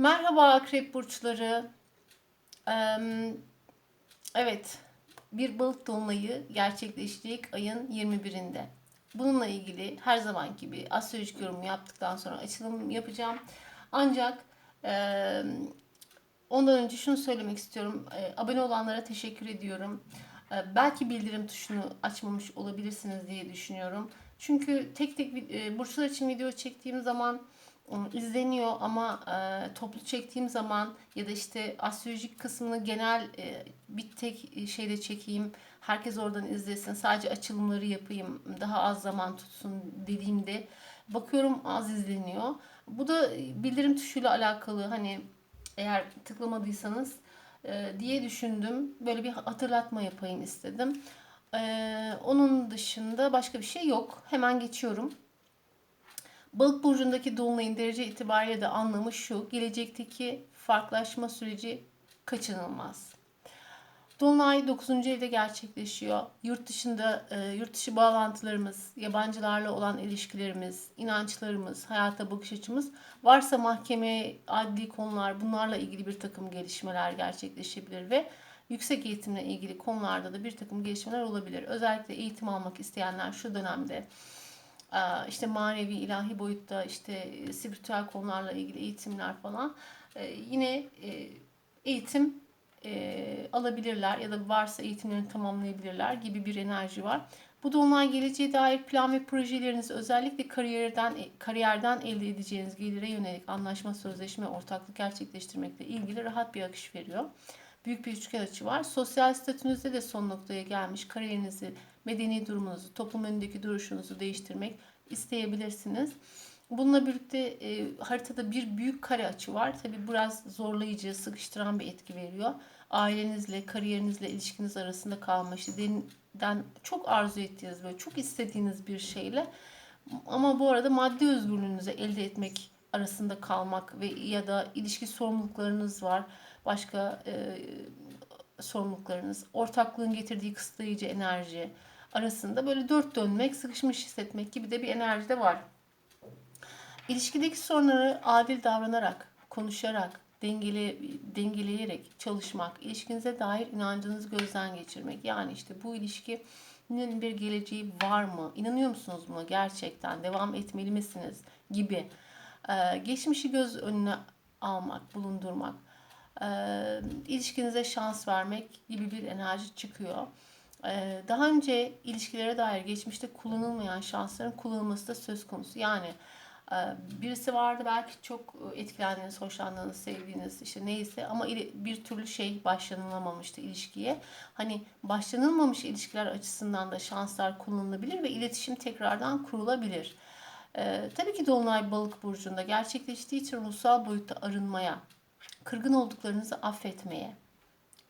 Merhaba akrep burçları. Evet, bir balık dolunayı gerçekleşecek ayın 21'inde. Bununla ilgili her zaman gibi astrolojik yorum yaptıktan sonra açılım yapacağım. Ancak ondan önce şunu söylemek istiyorum. Eee, abone olanlara teşekkür ediyorum. Eee, belki bildirim tuşunu açmamış olabilirsiniz diye düşünüyorum. Çünkü tek tek eee, burçlar için video çektiğim zaman izleniyor ama e, toplu çektiğim zaman ya da işte astrolojik kısmını genel e, bir tek şeyde çekeyim herkes oradan izlesin sadece açılımları yapayım daha az zaman tutsun dediğimde bakıyorum az izleniyor. Bu da bildirim tuşuyla alakalı hani eğer tıklamadıysanız e, diye düşündüm. Böyle bir hatırlatma yapayım istedim. E, onun dışında başka bir şey yok. Hemen geçiyorum. Balık burcundaki dolunayın derece itibariyle de anlamı şu. Gelecekteki farklılaşma süreci kaçınılmaz. Dolunay 9. evde gerçekleşiyor. Yurt dışında e, yurt dışı bağlantılarımız, yabancılarla olan ilişkilerimiz, inançlarımız, hayata bakış açımız varsa mahkeme, adli konular bunlarla ilgili bir takım gelişmeler gerçekleşebilir ve yüksek eğitimle ilgili konularda da bir takım gelişmeler olabilir. Özellikle eğitim almak isteyenler şu dönemde işte manevi ilahi boyutta işte e, spiritüel konularla ilgili eğitimler falan Ee, yine e, eğitim e, alabilirler ya da varsa eğitimlerini tamamlayabilirler gibi bir enerji var. Bu dolunay geleceğe dair plan ve projeleriniz özellikle kariyerden kariyerden elde edeceğiniz gelire yönelik anlaşma, sözleşme, ortaklık gerçekleştirmekle ilgili rahat bir akış veriyor. Büyük bir üçgen açı var. Sosyal statünüzde de son noktaya gelmiş. Kariyerinizi, medeni durumunuzu, toplum önündeki duruşunuzu değiştirmek isteyebilirsiniz. Bununla birlikte e, haritada bir büyük kare açı var. Tabi biraz zorlayıcı, sıkıştıran bir etki veriyor. Ailenizle, kariyerinizle ilişkiniz arasında kalma, işte den çok arzu ettiğiniz, böyle çok istediğiniz bir şeyle ama bu arada maddi özgürlüğünüzü elde etmek arasında kalmak ve ya da ilişki sorumluluklarınız var. Başka e, sorumluluklarınız, ortaklığın getirdiği kısıtlayıcı enerji arasında böyle dört dönmek, sıkışmış hissetmek gibi de bir enerji de var. İlişkideki sorunları adil davranarak, konuşarak, dengele, dengeleyerek çalışmak, ilişkinize dair inancınızı gözden geçirmek. Yani işte bu ilişkinin bir geleceği var mı? İnanıyor musunuz buna gerçekten? Devam etmeli misiniz? Gibi. Ee, geçmişi göz önüne almak, bulundurmak. Ee, ilişkinize şans vermek gibi bir enerji çıkıyor. Ee, daha önce ilişkilere dair geçmişte kullanılmayan şansların kullanılması da söz konusu. Yani e, birisi vardı belki çok etkilendiğiniz, hoşlandığınız, sevdiğiniz işte neyse ama bir türlü şey başlanılamamıştı ilişkiye. Hani başlanılmamış ilişkiler açısından da şanslar kullanılabilir ve iletişim tekrardan kurulabilir. Ee, tabii ki Dolunay Balık Burcu'nda gerçekleştiği için ruhsal boyutta arınmaya, kırgın olduklarınızı affetmeye,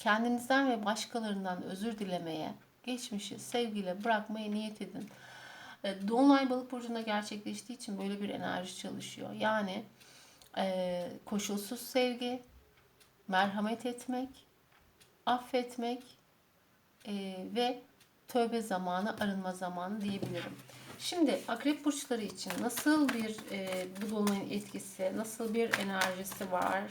kendinizden ve başkalarından özür dilemeye, geçmişi sevgiyle bırakmaya niyet edin. E, Dolunay balık burcunda gerçekleştiği için böyle bir enerji çalışıyor. Yani e, koşulsuz sevgi, merhamet etmek, affetmek e, ve tövbe zamanı, arınma zamanı diyebilirim. Şimdi akrep burçları için nasıl bir e, bu dolunayın etkisi, nasıl bir enerjisi var?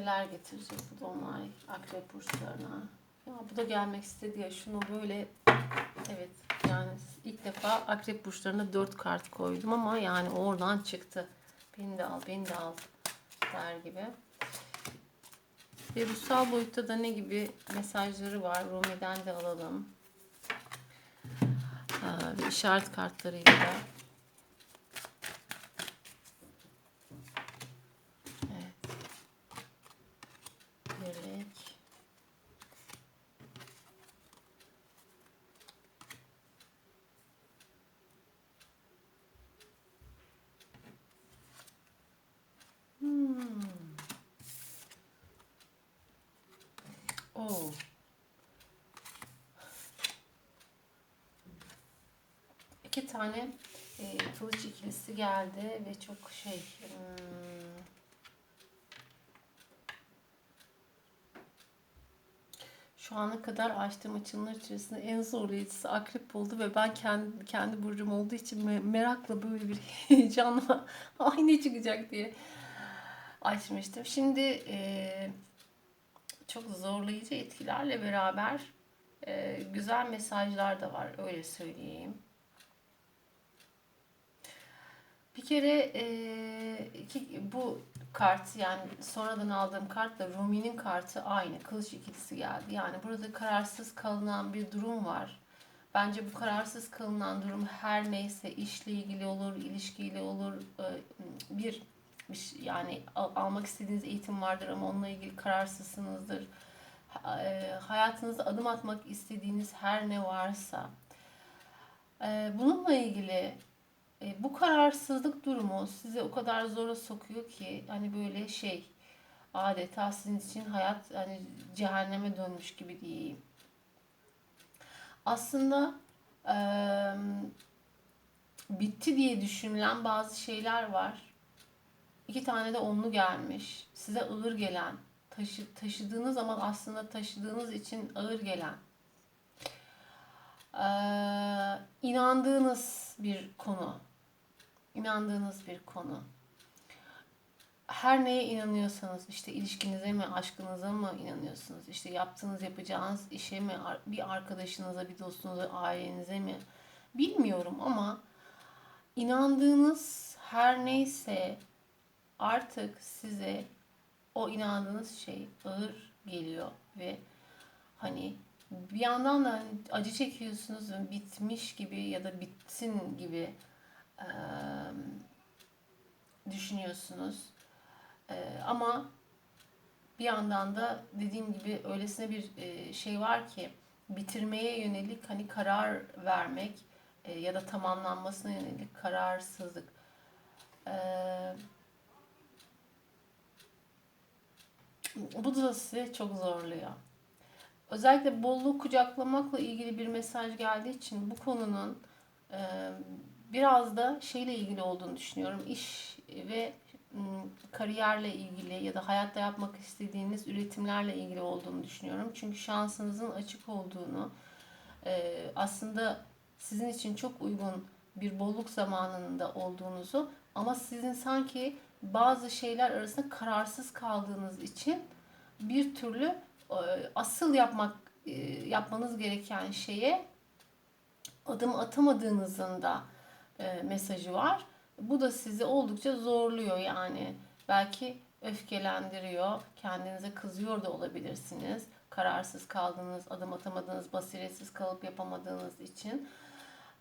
Neler getirecek bu dolunay akrep burçlarına? Ya bu da gelmek istedi ya şunu böyle evet yani ilk defa akrep burçlarına dört kart koydum ama yani oradan çıktı. Beni de al, beni de al der gibi. Ve ruhsal boyutta da ne gibi mesajları var? Rumi'den de alalım. Aa, ve işaret kartlarıyla da İki tane e, kılıç ikilisi geldi ve çok şey hmm, Şu ana kadar açtığım açılımlar içerisinde en zorlayıcısı akrep oldu ve ben kendi, kendi burcum olduğu için me- merakla böyle bir heyecanla ay ne çıkacak diye açmıştım. Şimdi e, çok zorlayıcı etkilerle beraber e, güzel mesajlar da var öyle söyleyeyim. Bir kere e, iki, bu kart yani sonradan aldığım kartla Rumi'nin kartı aynı. Kılıç ikilisi geldi. Yani burada kararsız kalınan bir durum var. Bence bu kararsız kalınan durum her neyse işle ilgili olur, ilişkiyle olur. Bir, şey- yani al- almak istediğiniz eğitim vardır ama onunla ilgili kararsızsınızdır. Ha- Hayatınızda adım atmak istediğiniz her ne varsa bununla ilgili e, bu kararsızlık durumu sizi o kadar zora sokuyor ki hani böyle şey adeta sizin için hayat hani cehenneme dönmüş gibi diyeyim. Aslında e, bitti diye düşünülen bazı şeyler var. İki tane de onlu gelmiş. Size ağır gelen, taşı, taşıdığınız ama aslında taşıdığınız için ağır gelen. Ee, inandığınız bir konu. İnandığınız bir konu. Her neye inanıyorsanız işte ilişkinize mi, aşkınıza mı inanıyorsunuz? İşte yaptığınız, yapacağınız işe mi, bir arkadaşınıza, bir dostunuza, ailenize mi? Bilmiyorum ama inandığınız her neyse artık size o inandığınız şey ağır geliyor ve hani bir yandan da hani acı çekiyorsunuz bitmiş gibi ya da bitsin gibi düşünüyorsunuz. Eee, ama bir yandan da dediğim gibi öylesine bir eee, şey var ki bitirmeye yönelik hani karar vermek eee, ya da tamamlanmasına yönelik kararsızlık. Eee bu da sizi çok zorluyor. Özellikle bolluğu kucaklamakla ilgili bir mesaj geldiği için bu konunun e, biraz da şeyle ilgili olduğunu düşünüyorum. İş ve kariyerle ilgili ya da hayatta yapmak istediğiniz üretimlerle ilgili olduğunu düşünüyorum. Çünkü şansınızın açık olduğunu, aslında sizin için çok uygun bir bolluk zamanında olduğunuzu ama sizin sanki bazı şeyler arasında kararsız kaldığınız için bir türlü asıl yapmak yapmanız gereken şeye adım atamadığınızın da mesajı var. Bu da sizi oldukça zorluyor yani. Belki öfkelendiriyor, kendinize kızıyor da olabilirsiniz. Kararsız kaldığınız, adım atamadığınız, basiretsiz kalıp yapamadığınız için.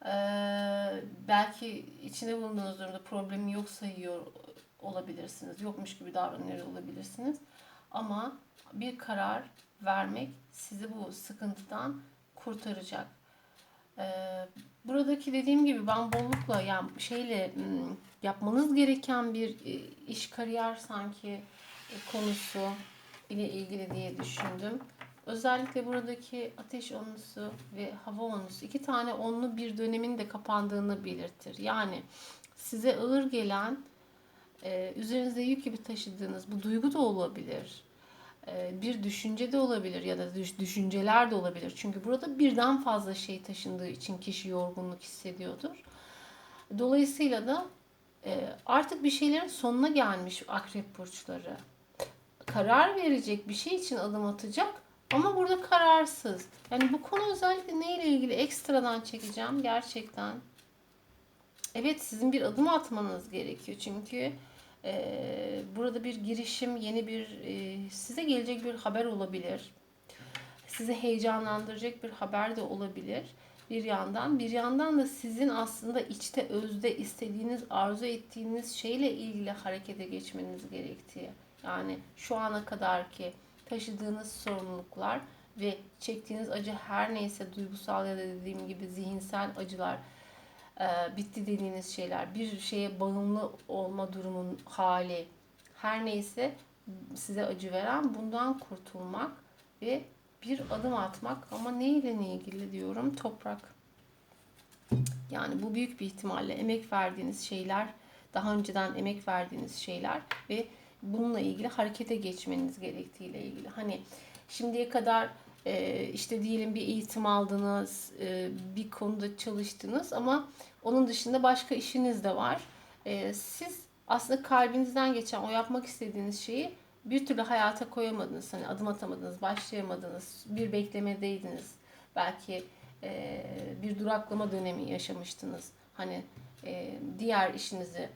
Ee, belki içinde bulunduğunuz durumda problemi yok sayıyor olabilirsiniz. Yokmuş gibi davranıyor olabilirsiniz. Ama bir karar vermek sizi bu sıkıntıdan kurtaracak. Buradaki dediğim gibi ben bollukla yani şeyle yapmanız gereken bir e, iş kariyer sanki e, konusu ile ilgili diye düşündüm. Özellikle buradaki ateş onlusu ve hava onlusu iki tane onlu bir dönemin de kapandığını belirtir. Yani size ağır gelen üzerinizde yük gibi taşıdığınız bu duygu da olabilir. E, bir düşünce de olabilir ya da düş- düşünceler de olabilir. Çünkü burada birden fazla şey taşındığı için kişi yorgunluk hissediyordur. Dolayısıyla da e, artık bir şeylerin sonuna gelmiş akrep burçları. Karar verecek bir şey için adım atacak ama burada kararsız. Yani bu konu özellikle neyle ilgili ekstradan çekeceğim gerçekten. Evet sizin bir adım atmanız gerekiyor çünkü e, burada bir girişim, yeni bir e, size gelecek bir haber olabilir. Sizi heyecanlandıracak bir haber de olabilir bir yandan. Bir yandan da sizin aslında içte özde istediğiniz, arzu ettiğiniz şeyle ilgili harekete geçmeniz gerektiği. Yani şu ana kadar ki taşıdığınız sorumluluklar ve çektiğiniz acı her neyse duygusal ya da dediğim gibi zihinsel acılar bitti dediğiniz şeyler, bir şeye bağımlı olma durumun hali her neyse size acı veren bundan kurtulmak ve bir adım atmak ama neyle ne ilgili diyorum toprak. Yani bu büyük bir ihtimalle emek verdiğiniz şeyler, daha önceden emek verdiğiniz şeyler ve bununla ilgili harekete geçmeniz gerektiğiyle ilgili. Hani şimdiye kadar e, işte diyelim bir eğitim aldınız, e, bir konuda çalıştınız ama onun dışında başka işiniz de var. E, siz aslında kalbinizden geçen o yapmak istediğiniz şeyi bir türlü hayata koyamadınız. Hani adım atamadınız, başlayamadınız, bir beklemedeydiniz. Belki e, bir duraklama dönemi yaşamıştınız. Hani e, diğer işinizi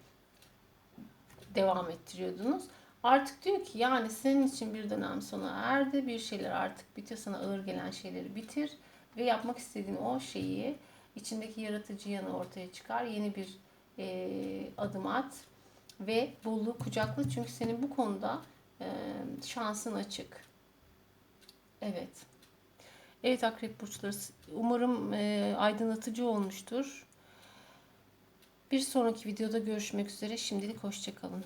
devam ettiriyordunuz. Artık diyor ki yani senin için bir dönem sona erdi. Bir şeyler artık bitiyor. Sana ağır gelen şeyleri bitir. Ve yapmak istediğin o şeyi içindeki yaratıcı yanı ortaya çıkar. Yeni bir e, adım at. Ve bolluğu kucakla. Çünkü senin bu konuda e, şansın açık. Evet. Evet akrep burçları. Umarım e, aydınlatıcı olmuştur. Bir sonraki videoda görüşmek üzere. Şimdilik hoşçakalın.